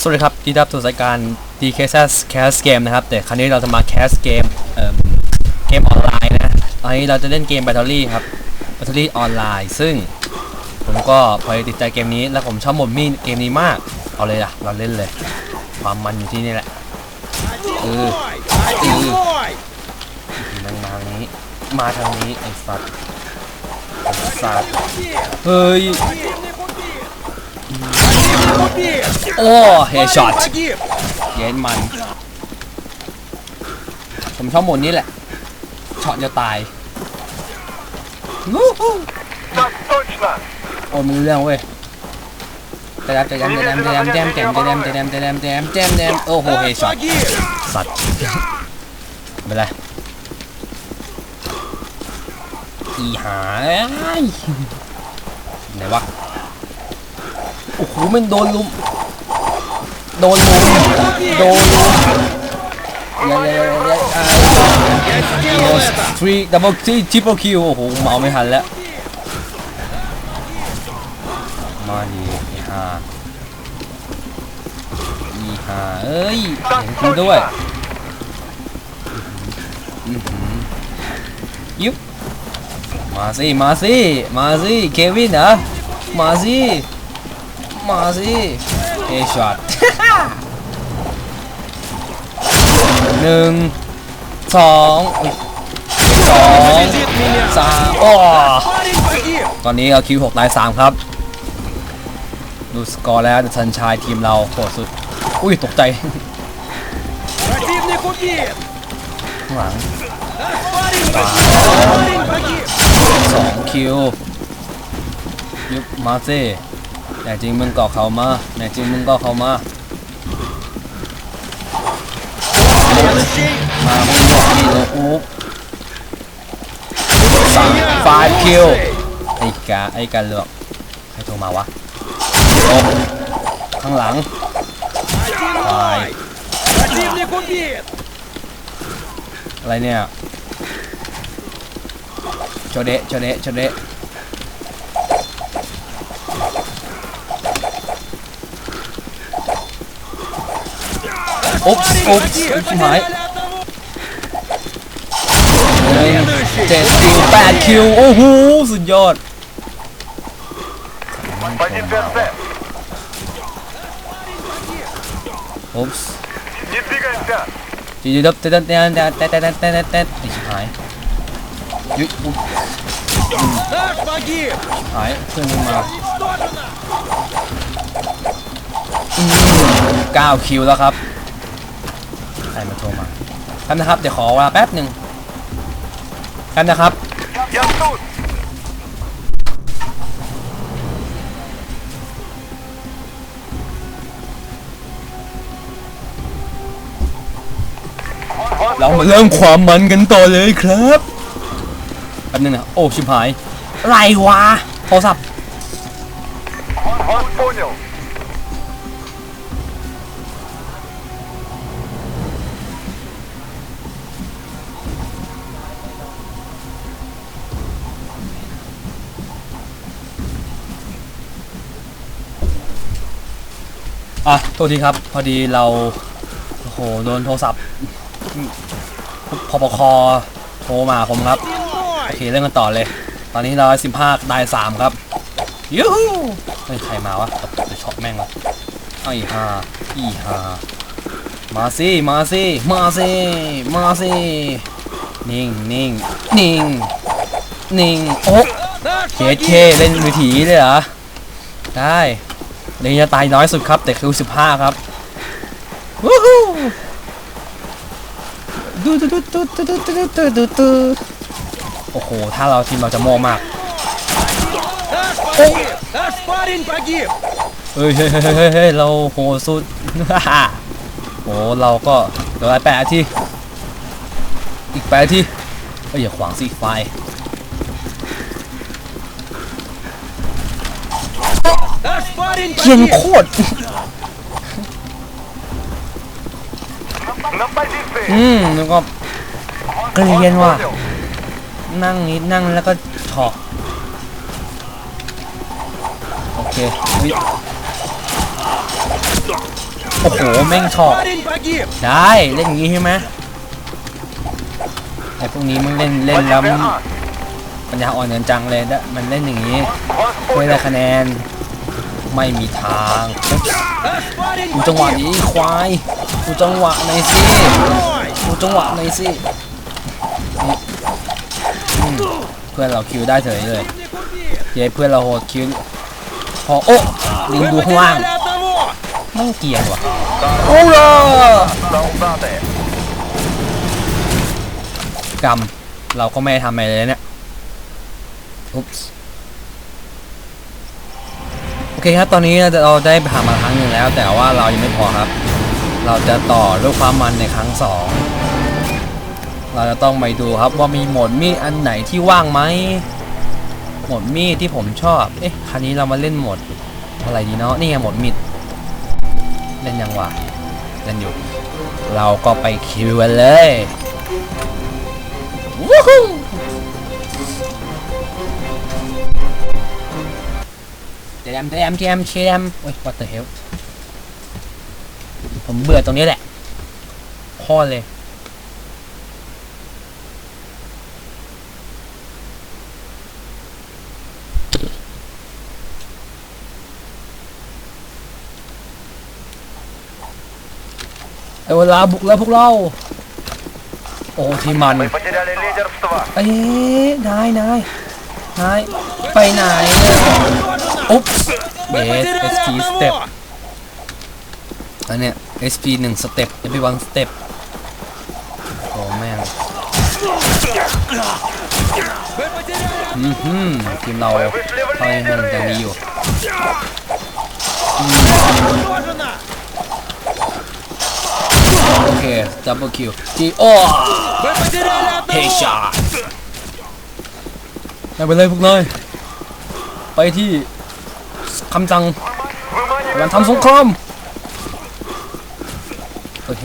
สวัสดีครับที่รับสู่รายการ DKS Cast Game นะครับ แต่ครั้งนี้เราจะมา Cast Game เอ่อเกมออนไลน์นะตอนนี้เราจะเล่นเกม Battery ครับ Battery ออนไลน์ซึ่ง ผมก็พอติดใจเกมนี้ แล้วผมชอบหมดมีเกมนี้มาก เอาเลยล่ะ เราเล่นเลย ความมันอยู่ที่นี่แหละเออเออมันมาทางนี้ มาทางนี้ไอ้สัตว์ไอ้สัตว์เฮ้ย โอ้เฮดช็อตเย็นมัน ผมชอบหมดนี้แหละ ช็อตจะตายโอ้มึงเรื่องเว้ยจะแดมจะแดมจะแดมจะแดมแจมแดมจะแดมจะแดมจะแดมจะแดมแจมแดมโอ้โหเฮดช็อตสัตว์ไปเลยรอีหายไหนวะ โอ้โหมันโดนลุม โดนลุม โดนลุมเดี๋ยวเดี๋ยเดี๋ยอ่าโอ้ทรีดับเบิลที่ทริปเปิลคิวโอ้โหเมาไม่ทันแล้ว มาดีอีห่าอีห่าเอ้ยเห็นกูด้วยอือหือยุบมาสิ มาสิ มาสิ เควินเหรอมาสิ มาสิเอช็อตหนึ่งสองสองสามโอ้ตอนนี้เราคิวหกตายสามครับ ดูสกอร์แล้วสันชายทีมเราโหดสุด อุ้ย ตกใจหวังสองคิวยุบมาเซ แน่จริงมึงก่อเขามาแน่จริงมึงก่อเขามามาพวกนี่เลยอุ๊บสามไฟคิวไอ้กาไอ้กาเลือกให้โทรมาวะโอ้ข้างหลังตายอะไรเนี่ยโชเดะโชเดะโชเดะ อุ๊บอุ๊บหมายเจ็ดคิวแปดคิว โอ้โห สุดยอด อุ๊บดีกันจีดับเต้นเต้นเต้นเต้นเต้นเต้นเต้นเต้นหายยุ้หายเพื่อนมาเก้าคิวแล้วครับ รมาโทรมาแป๊บนะครับ เดี๋ยวขอเวลาแป๊บหนึ่งแป๊บนะครับเรามาเริ่มความมันกันต่อเลยครับแป๊บนึงนะ โอ้ ชิมหาย ไรวะ โทรศัพท์ อะโทษทีครับ พอดีเรา โอ้โห โดนโทรศัพท์พปคโทรมาผมครับ โอเค เรื่องกันต่อเลย ตอนนี้เราสิบห้าได้สามครับยูฮูเฮ้ใครมาวะจะช็อตแม่งวะไอ้ฮาอีฮามาซิมาซิมาซิมาซินิ่งนิ่งนิ่งนิ่งโอ๊ะเคเคเล่นมือถีเลยเหรอ ได้ นี่จะตายน้อยสุดครับแต่คือสิบห้าครับวู้ฮู้ดูดูดูดูดูดูดูดูดูดูโอ้โห ถ้าเราทีมเราจะโม่มากเฮ้ยเฮ้ยเฮ้ยเฮ้ยเราโหสุดโหเราก็เหลือแปดทีอีกแปดที่เอ้อย่าขวางสิไฟ เกียนโคตรอืมแล้วก็เกลียนว่ะ นั่งนิดนั่งแล้วก็ถอกโอเคโอ้โห แม่งถอกได้ เล่นอย่างนี้ใช่ไหมไอ้พวกนี้มึงเล่นเล่นแล้วปัญญาอ่อนเงินจังเลยนะมันเล่นอย่างนี้ไม่ได้คะแนน ไม่มีทางดูจังหวะนี้ควายดูจังหวะไหนสิดูจังหวะไหนสิเพื่อนเราคิวได้เฉยเลยเย้เพื่อนเราโหดคิวพอโอ้ลิงดูข้างล่างไม่เกียร์ว่ะโอ้ล่ะกรรมเราก็ไม่ทำอะไรเลยเนี่ยอุ๊บส์ เคครับ ตอนนี้เราได้ผ่านมาครั้งหนึ่งแล้ว แต่ว่าเรายังไม่พอครับ เราจะต่อด้วยความมันในครั้งสองเราจะต้องไปดูครับว่ามีหมดมีดอันไหนที่ว่างไหมหมดมีดที่ผมชอบ เอ๊ะคราวนี้เรามาเล่นหมดอะไรดีเนาะนี่ไงหมดมีดเล่นยังวะเล่นอยู่ เราก็ไปคิวกันเลยวู้ฮู้ จมเจมเจมเจมโอ้ย what the hell ผมเบื่อตรงนี้แหละพ่อเลย เอาเวลาบุกแล้วพวกเรา โอ้ที่มัน Мы потеряли лидерство! เอ้ยนายนายนายไปไหนอุ๊บ เยส SP เต็ปอันเนี้ย SP หนึ่งสเต็ปยี่ปีวันสเต็ปโอ้แม่งอือหือทีมเราเขายังเล่นอย่างนี้อยู่โอเคดับเบิลคิวจีโอเฮชาไปเลยพวกน้อยไปที่ คำสั่งกานทำสงครามโอเค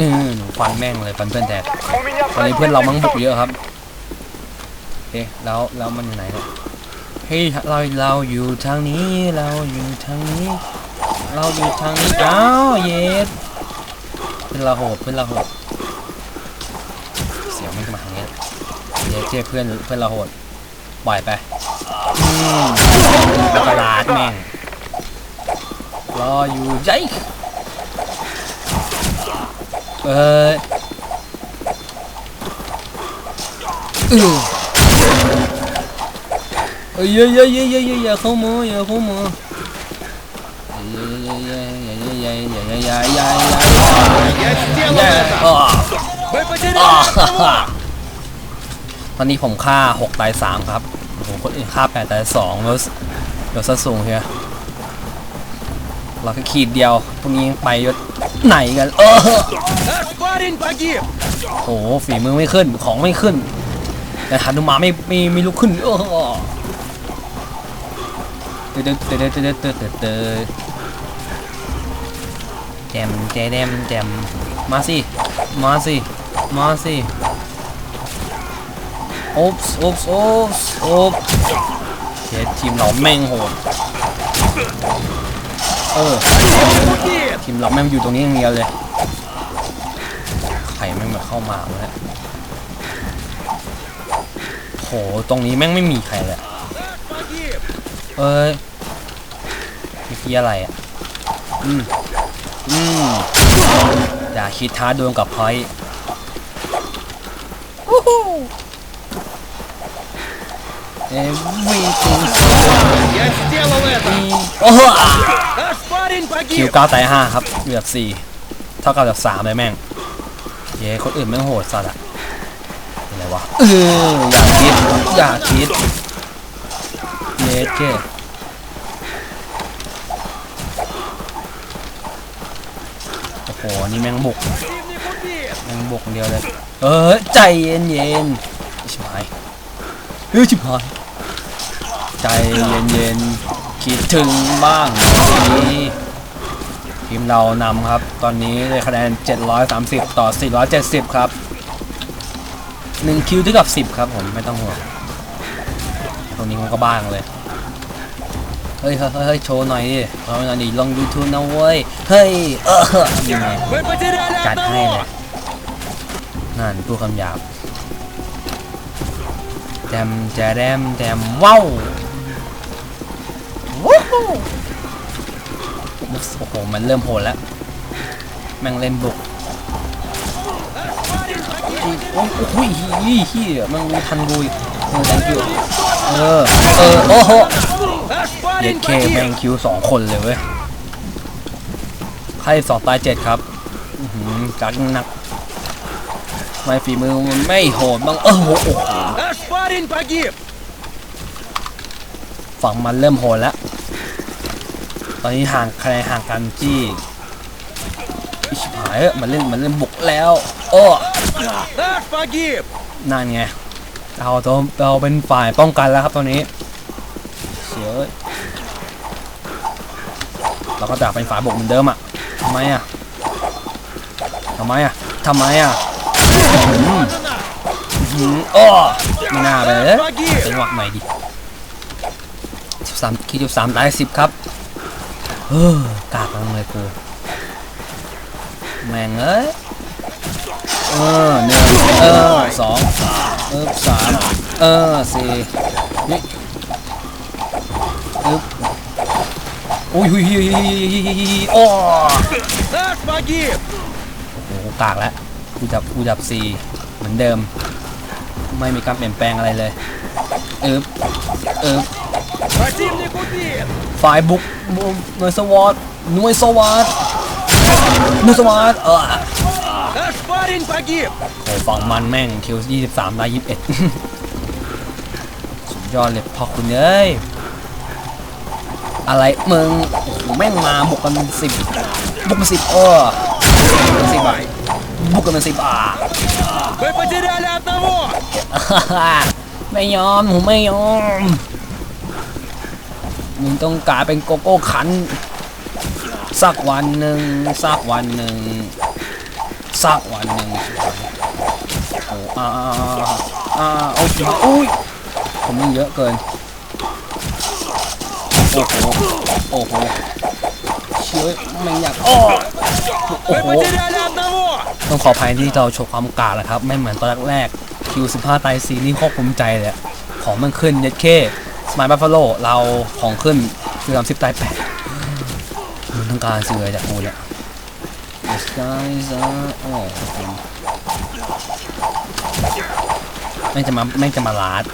อือหนูฟันแม่งเลยฟันเพื่อนแตกตอนนี้เพื่อนเรามั่งบุกเยอะครับเอ๊ะแล้วแล้วมันอยู่ไหนเฮ้ยเราเราอยู่ทางนี้เราอยู่ทางนี้ เราอยู่ทางนี้อ้าวเยสเป็นระหบเป็นระหบเสียงมันจะมาทางนี้เยสเจ๊เพื่อนเพื่อนระหบปล่อยไป แม่รออยู่ใจเออเออเย้ยเย้เยเย้ยเย้ยอย่าเย้ามาอย่าเย้ามาตอนนี้ผมฆ่า 6 ตาย 3 ครับผมคนอื่นฆ่า 8 ตาย2แย้ว ดี๋ยวซะสูงเฮียเราแค่ขีดเดียวพวกนี้ไปยศไหนกันเออโอ้โหฝีมือไม่ขึ้นของไม่ขึ้น แต่หันุมาไม่ไม่ไม่ลุกขึ้นเออเดอดเดอดเดอดเดอดเดอดเดือดแจมแจมแจมมาสิมาสิมาสิโอ๊ปส์โอ๊ปส์โอ๊ปส์โอ๊ป เคทีมเราแม่งโหดเออทีมเราแม่งอยู่ตรงนี้อย่างเดียวเลยใครแม่งมาเข้ามาแล้วโหตรงนี้แม่งไม่มีใครเลยเอ้ยพี่อะไรอะอืมอืมอย่าคิดท้าดวลกับพอยโอ้โห คิวเก้าตายห้าครับเหลือสี่เท่ากับจากสามเลยแม่ง เย้คนอื่นแม่งโหดสัตอะอะไรวะเอออย่าคิดอย่าคิดเย้เจ้โอ้โหนี่แม่งบุกแม่งบุกเดียวเลย เออใจเย็นเย็นชิบหายเฮ้ยชิบหาย ใจเย็นๆ คิดถึงบ้างทีนี้ทีมเรานำครับ ตอนนี้เลยคะแนน 730 ต่อ 470 ครับ 1 คิวเท่ากับ 10 ครับผมไม่ต้องห่วงตรงนี้มันก็บ้างเลย เฮ้ยเฮ้ยเฮ้ยโชว์หน่อยดิเราหน่อลองยูทูบนะเว้ย เฮ้ย เออยังไงจัดให้เลยนั่นตัวคำหยาบแจมแจแดมแจมว้าว โอ้โห มันเริ่มโหดแล้ว แม่งเล่นบุกโอ้โหยี่เฮียมันไม่ทันกูอีกเออแองคิวเออ เออ โอ้โหเด็ดเคแมงคิวสองคนเลยเว้ยไพ่สองตายเจ็ดครับจักหนัก ไม่ฝีมือมันไม่โหดบ้าง เออโอ้โหฝั่งมันเริ่มโหดแล้ว ตอนนี้ห่างคะแนนห่างกันที่อิชหายเอ้มันเล่นมันเล่นบุกแล้วโอ้นั่นไงเราตัวเราเป็นฝ่ายป้องกันแล้วครับตอนนี้เสียเราก็จะเป็นฝ่ายบุกเหมือนเดิมอะทำไมอะทำไมอะทำไมอะโอ้ไม่น่าเลยเป็นวัะใหม่ดิสามคิดอยู่สามตายสิบครับ เออกากเลยกูแม่งเอ้ยเออหนึ่งเออสองเออสามเออสี่นี่เออโอ้ยหุยหุยหุยโอ้โหกากแล้วกูจับกูจับสี่เหมือนเดิม ไม่มีการเปลี่ยนแปลงอะไรเลยอึ๊บอึ๊บ ฝ่ายบุกหน่วยสวอตหน่วยสวอตหน่วยสวอตเออโอ้ฝั่งมันแม่งคิว23ลาย21 สุดยอดเลยพอคุณเอ้ยอะไรมึงแม่งมาบุกกันสิบบุกกันสิบเออสิบอะบุกป็นสิบอะไม่ยอมผมไม่ยอม มึงต้องกลายเป็นโกโก้ขัน สักวันหนึ่งสักวันหนึ่งสักวันหนึ่งโอ้อาอ่าเอาสิอุ้ยผมมีเยอะเกิน โอ้โห โอ้โหเชื่อไม่อยากโอ้โอ้โหต้องขออภัยที่เราโชว์ความกาละครับ ไม่เหมือนตอนแรกคิวสิบห้าไตซีนี่โคตรภูมิใจเลยของมันขึ้นเย็ดเข้ สมายบัฟฟาโลเราของขึ้นคือสามสิบตายแปดมันต้องการซื้ออะไรจากกูเนี่ย The skies are โอ้จม่จะมาไม่จะมาลาด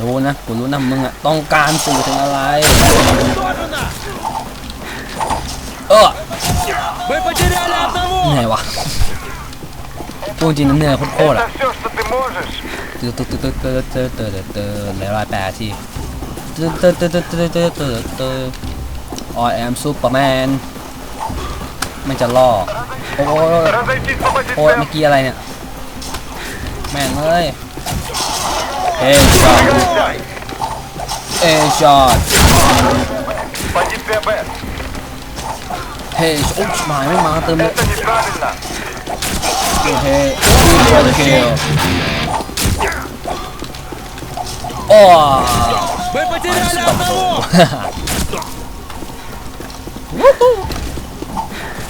รู้นะกูรู้นะมึงอะต้องการสื่อถึงอะไร เออเหนื่อยวะ พูดจริงน้ำเนื้อโคตรอะตึ๊ดตึ๊ดตึ๊ดตึ๊ดตึ๊ดตึ๊ดตึ๊ดตึ๊ดตึ๊ดหลายร้อยแปดทีตึ๊ดตึ๊ดตึ๊ดตึ๊ดตึ๊ดตึ๊ดตึ๊ดตึ๊ด I am Superman มันจะล่อโอ้ยโอ้ยเมื่อกี้อะไรเนี่ย แม่งเลยเอชอตเอชอตเฮ้ยโอ้ยหมายไม่มาเติมเลย Это неправильно. เฮ้ยโอเคโอ้ Мы потеряли одного!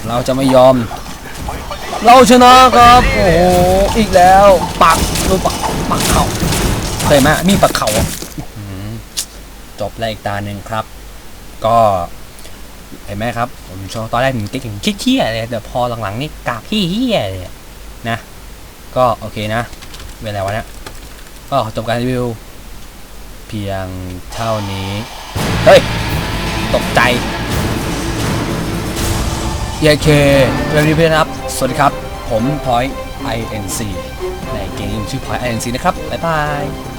เราจะไม่ยอม เราชนะครับ โอ้โห อีกแล้ว ปักดูปัก ปักเข่าเคยไหมมีปักเข่าอ่ะอื้อหือจบแล้วอีกตาหนึ่งครับ ก็เห็นไหมครับ ผมชอบตอนแรกหนึ่งเก่งๆเชี่ยๆเลยแต่พอหลังๆนี่กากเฮี้ยๆเลยนะ ก็โอเคนะ เวลาวะเนี่ยก็จบการรีวิว เพียงเท่านี้ เฮ้ย ตกใจเยเคเวลนี้เพื่อนครับ สวัสดีครับ ผมพอย INC ในเกมชื่อพอย INC นะครับ บ๊ายบาย